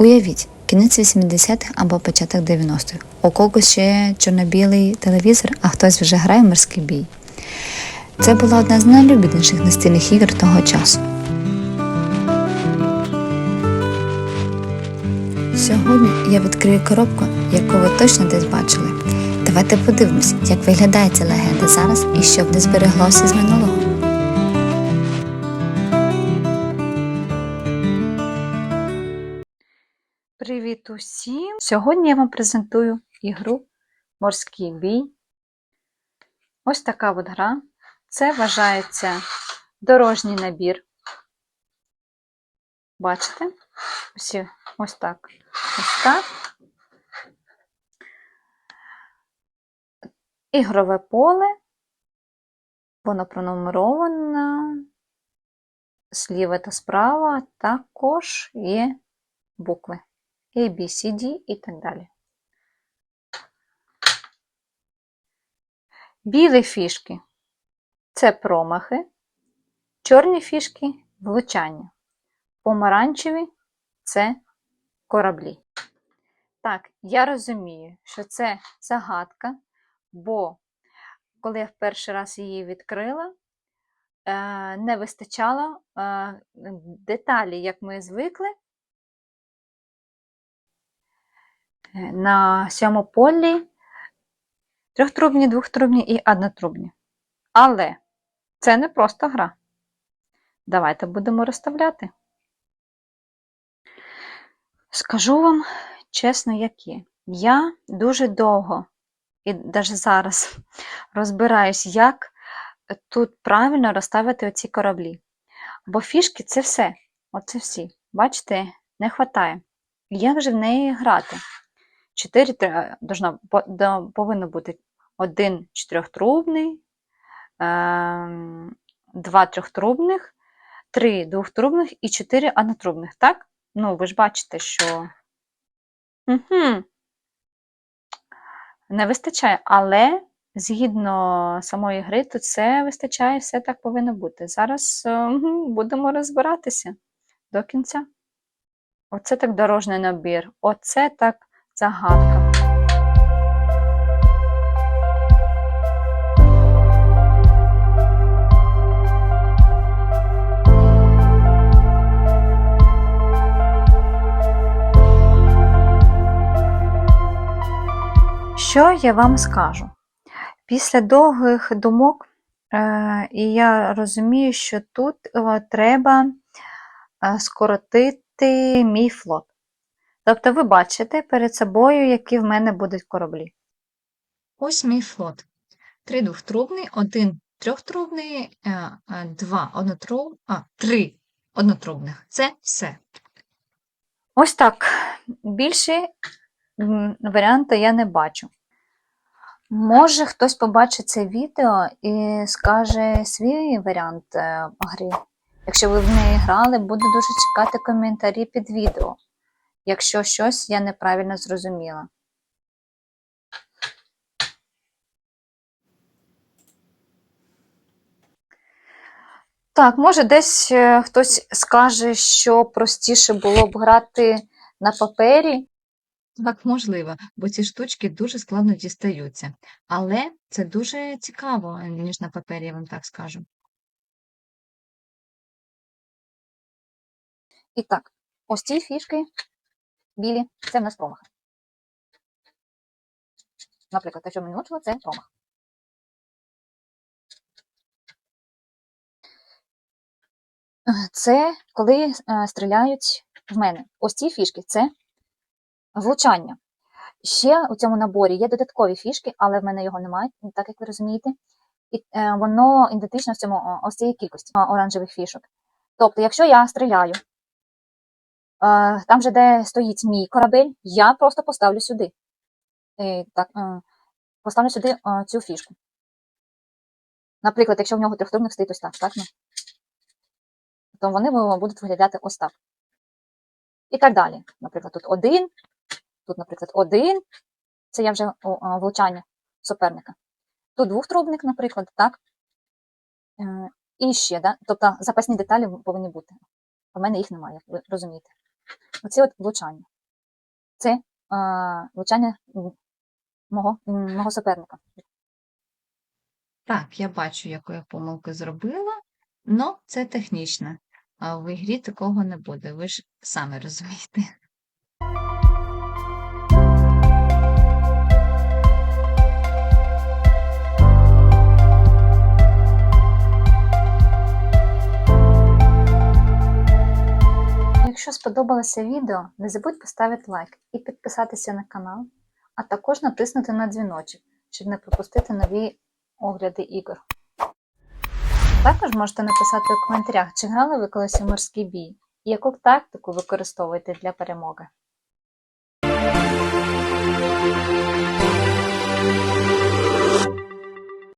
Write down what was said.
Уявіть, кінець 80-х або початок 90-х. У когось ще чорно-білий телевізор, а хтось вже грає в морський бій. Це була одна з найлюбленіших настільних ігор того часу. Сьогодні я відкрию коробку, яку ви точно десь бачили. Давайте подивимось, як виглядає ця легенда зараз і що в не збереглося з минулого. Привіт усім! Сьогодні я вам презентую ігру Морський бій. Ось така от гра. Це вважається дорожній набір. Бачите? Ось, ось так. Ось так. Ігрове поле. Воно пронумеровано. Зліва та справа також є букви. A, B, C, D і так далі. Білі фішки це промахи, чорні фішки влучання, помаранчеві це кораблі. Так, я розумію, що це загадка, бо коли я в перший раз її відкрила, е, не вистачало е, деталі, як ми звикли. Е, на сьому полі трьохтрубні, двохтрубні і однотрубні. Але це не просто гра. Давайте будемо розставляти. Скажу вам чесно, як є. Я дуже довго і навіть зараз розбираюсь, як тут правильно розставити оці кораблі. Бо фішки це все. Оце всі. Бачите, не вистачає. Як же в неї грати? 4 тре- должно, по- до- повинно бути один чотирьохтрубний, ем, два трьохтрубних, три двохтрубних і чотири однотрубних, так? Ну, ви ж бачите, що угу. не вистачає, але згідно самої гри, то це вистачає, все так повинно бути. Зараз е, мгм, будемо розбиратися до кінця. Оце так дорожній набір, оце так загадка. Що я вам скажу? Після довгих думок, е, і я розумію, що тут е, треба е, скоротити мій флот. Тобто ви бачите перед собою, які в мене будуть кораблі. Ось мій флот. Три двохтрубний, один трьохтрубний, е, е, два однотруб, а, три однотрубних. Це все. Ось так. Більше м, варіанти я не бачу. Може, хтось побачить це відео і скаже свій варіант е, гри. Якщо ви в неї грали, буду дуже чекати коментарі під відео, якщо щось я неправильно зрозуміла. Так, може, десь е, хтось скаже, що простіше було б грати на папері. Так, можливо, бо ці штучки дуже складно дістаються. Але це дуже цікаво, ніж на папері, я вам так скажу. І так, ось ці фішки білі, це в нас промах. Наприклад, те, що ми не учили, це промах. Е, Це коли е, стріляють в мене. Ось ці фішки це влучання. Ще у цьому наборі є додаткові фішки, але в мене його немає, так як ви розумієте. І е, воно ідентично в цьому ось цієї кількості оранжевих фішок. Тобто, якщо я стріляю, е, там же, де стоїть мій корабель, я просто поставлю сюди. Е, так, е, поставлю сюди е, цю фішку. Наприклад, якщо в нього трьохтрубник стоїть ось так, так? Ну, то вони будуть виглядати ось так. І так далі. Наприклад, тут один, тут, наприклад, один. Це я вже влучання суперника. Тут двохтрубник, наприклад, так? І ще, да? тобто запасні деталі повинні бути. У мене їх немає, ви розумієте. Оці от влучання. Це е, влучання мого, мого суперника. Так, я бачу, яку я помилку зробила, але це технічно. В ігрі такого не буде, ви ж самі розумієте. Сподобалося відео, не забудь поставити лайк і підписатися на канал, а також натиснути на дзвіночок, щоб не пропустити нові огляди ігор. Також можете написати у коментарях, чи грали ви колись у морський бій і яку тактику використовуєте для перемоги.